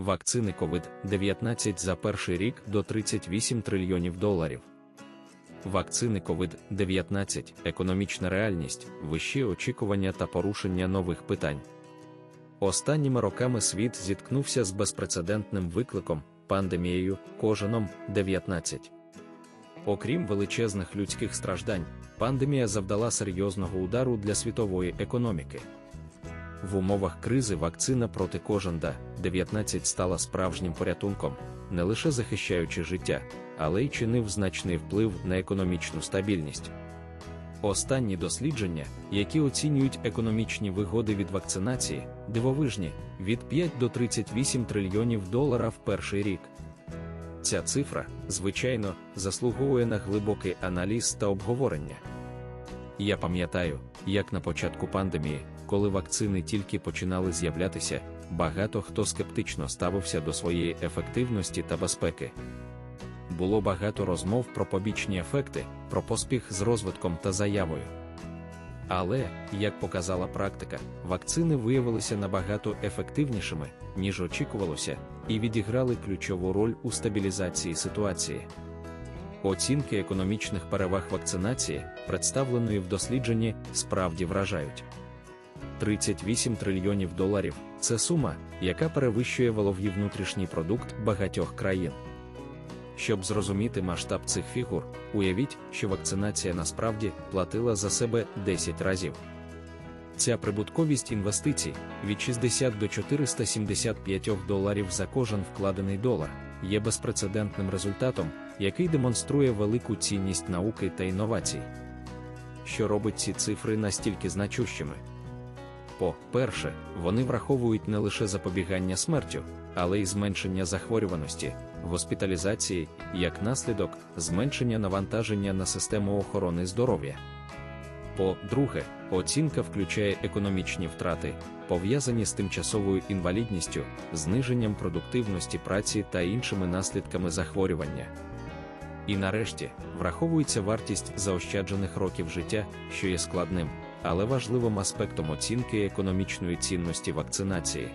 вакцини COVID-19 за перший рік до 38 трильйонів доларів. Вакцини COVID-19, економічна реальність, вищі очікування та порушення нових питань. Останніми роками світ зіткнувся з безпрецедентним викликом, пандемією, коженом 19. Окрім величезних людських страждань, пандемія завдала серйозного удару для світової економіки. В умовах кризи вакцина проти кожен 19 стала справжнім порятунком, не лише захищаючи життя, але й чинив значний вплив на економічну стабільність. Останні дослідження, які оцінюють економічні вигоди від вакцинації, дивовижні від 5 до 38 трильйонів долара в перший рік. Ця цифра, звичайно, заслуговує на глибокий аналіз та обговорення. Я пам'ятаю, як на початку пандемії, коли вакцини тільки починали з'являтися, багато хто скептично ставився до своєї ефективності та безпеки. Було багато розмов про побічні ефекти, про поспіх з розвитком та заявою. Але, як показала практика, вакцини виявилися набагато ефективнішими, ніж очікувалося, і відіграли ключову роль у стабілізації ситуації. Оцінки економічних переваг вакцинації, представленої в дослідженні, справді вражають. 38 трильйонів доларів це сума, яка перевищує валов'ї внутрішній продукт багатьох країн. Щоб зрозуміти масштаб цих фігур, уявіть, що вакцинація насправді платила за себе 10 разів. Ця прибутковість інвестицій від 60 до 475 доларів за кожен вкладений долар є безпрецедентним результатом, який демонструє велику цінність науки та інновацій. Що робить ці цифри настільки значущими? По-перше, вони враховують не лише запобігання смертю, але й зменшення захворюваності, госпіталізації, як наслідок, зменшення навантаження на систему охорони здоров'я. По-друге, оцінка включає економічні втрати, пов'язані з тимчасовою інвалідністю, зниженням продуктивності праці та іншими наслідками захворювання. І нарешті враховується вартість заощаджених років життя, що є складним, але важливим аспектом оцінки економічної цінності вакцинації.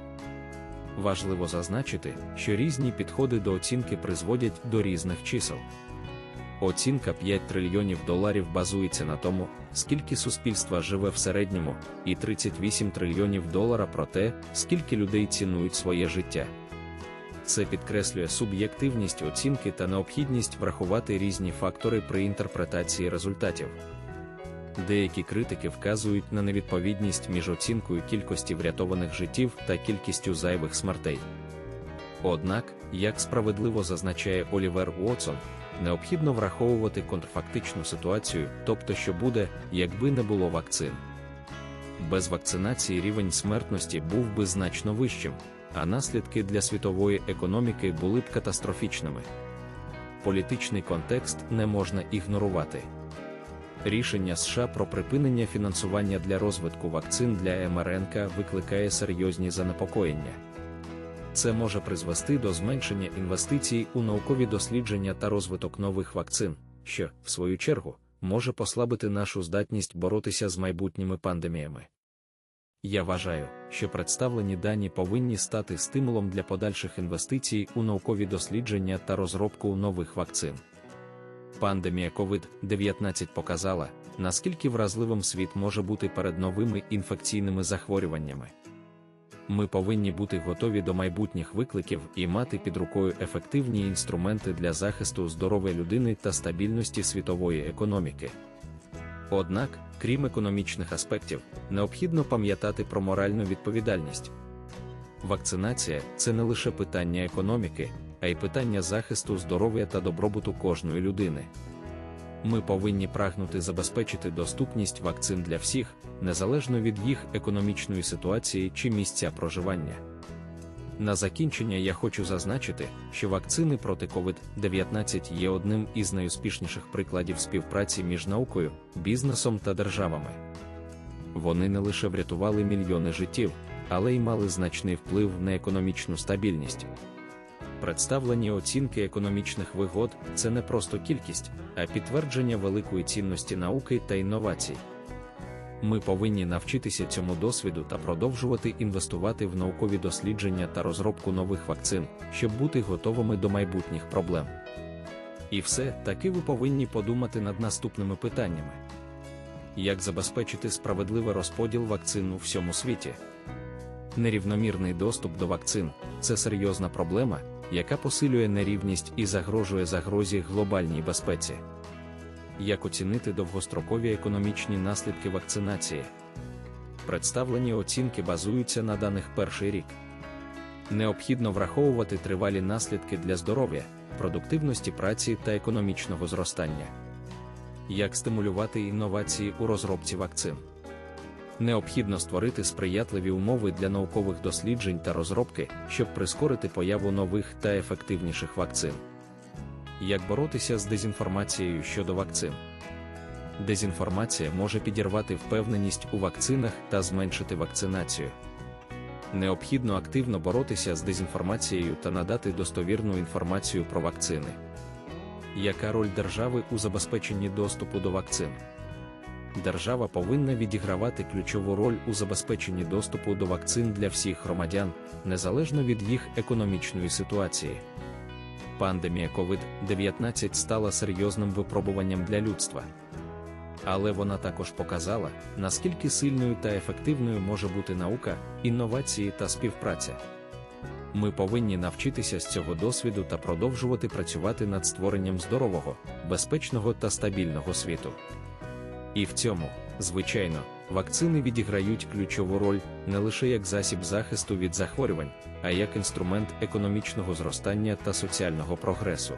Важливо зазначити, що різні підходи до оцінки призводять до різних чисел. Оцінка 5 трильйонів доларів базується на тому, скільки суспільства живе в середньому, і 38 трильйонів долара про те, скільки людей цінують своє життя. Це підкреслює суб'єктивність оцінки та необхідність врахувати різні фактори при інтерпретації результатів. Деякі критики вказують на невідповідність між оцінкою кількості врятованих життів та кількістю зайвих смертей. Однак, як справедливо зазначає Олівер Уотсон, необхідно враховувати контрфактичну ситуацію, тобто, що буде, якби не було вакцин. Без вакцинації рівень смертності був би значно вищим, а наслідки для світової економіки були б катастрофічними. Політичний контекст не можна ігнорувати. Рішення США про припинення фінансування для розвитку вакцин для МРНК викликає серйозні занепокоєння. Це може призвести до зменшення інвестицій у наукові дослідження та розвиток нових вакцин, що, в свою чергу, може послабити нашу здатність боротися з майбутніми пандеміями. Я вважаю, що представлені дані повинні стати стимулом для подальших інвестицій у наукові дослідження та розробку нових вакцин. Пандемія COVID-19 показала, наскільки вразливим світ може бути перед новими інфекційними захворюваннями. Ми повинні бути готові до майбутніх викликів і мати під рукою ефективні інструменти для захисту здоров'я людини та стабільності світової економіки. Однак, крім економічних аспектів, необхідно пам'ятати про моральну відповідальність. Вакцинація це не лише питання економіки, а й питання захисту здоров'я та добробуту кожної людини. Ми повинні прагнути забезпечити доступність вакцин для всіх, незалежно від їх економічної ситуації чи місця проживання. На закінчення я хочу зазначити, що вакцини проти COVID-19 є одним із найуспішніших прикладів співпраці між наукою, бізнесом та державами. Вони не лише врятували мільйони життів, але й мали значний вплив на економічну стабільність. Представлені оцінки економічних вигод це не просто кількість, а підтвердження великої цінності науки та інновацій. Ми повинні навчитися цьому досвіду та продовжувати інвестувати в наукові дослідження та розробку нових вакцин, щоб бути готовими до майбутніх проблем. І все таки ви повинні подумати над наступними питаннями: як забезпечити справедливий розподіл вакцин у всьому світі? Нерівномірний доступ до вакцин це серйозна проблема, яка посилює нерівність і загрожує загрозі глобальній безпеці. Як оцінити довгострокові економічні наслідки вакцинації? Представлені оцінки базуються на даних перший рік. Необхідно враховувати тривалі наслідки для здоров'я, продуктивності праці та економічного зростання. Як стимулювати інновації у розробці вакцин? Необхідно створити сприятливі умови для наукових досліджень та розробки, щоб прискорити появу нових та ефективніших вакцин. Як боротися з дезінформацією щодо вакцин? Дезінформація може підірвати впевненість у вакцинах та зменшити вакцинацію. Необхідно активно боротися з дезінформацією та надати достовірну інформацію про вакцини. Яка роль держави у забезпеченні доступу до вакцин? Держава повинна відігравати ключову роль у забезпеченні доступу до вакцин для всіх громадян, незалежно від їх економічної ситуації. Пандемія COVID-19 стала серйозним випробуванням для людства. Але вона також показала, наскільки сильною та ефективною може бути наука, інновації та співпраця. Ми повинні навчитися з цього досвіду та продовжувати працювати над створенням здорового, безпечного та стабільного світу. І в цьому, звичайно, вакцини відіграють ключову роль не лише як засіб захисту від захворювань, а як інструмент економічного зростання та соціального прогресу.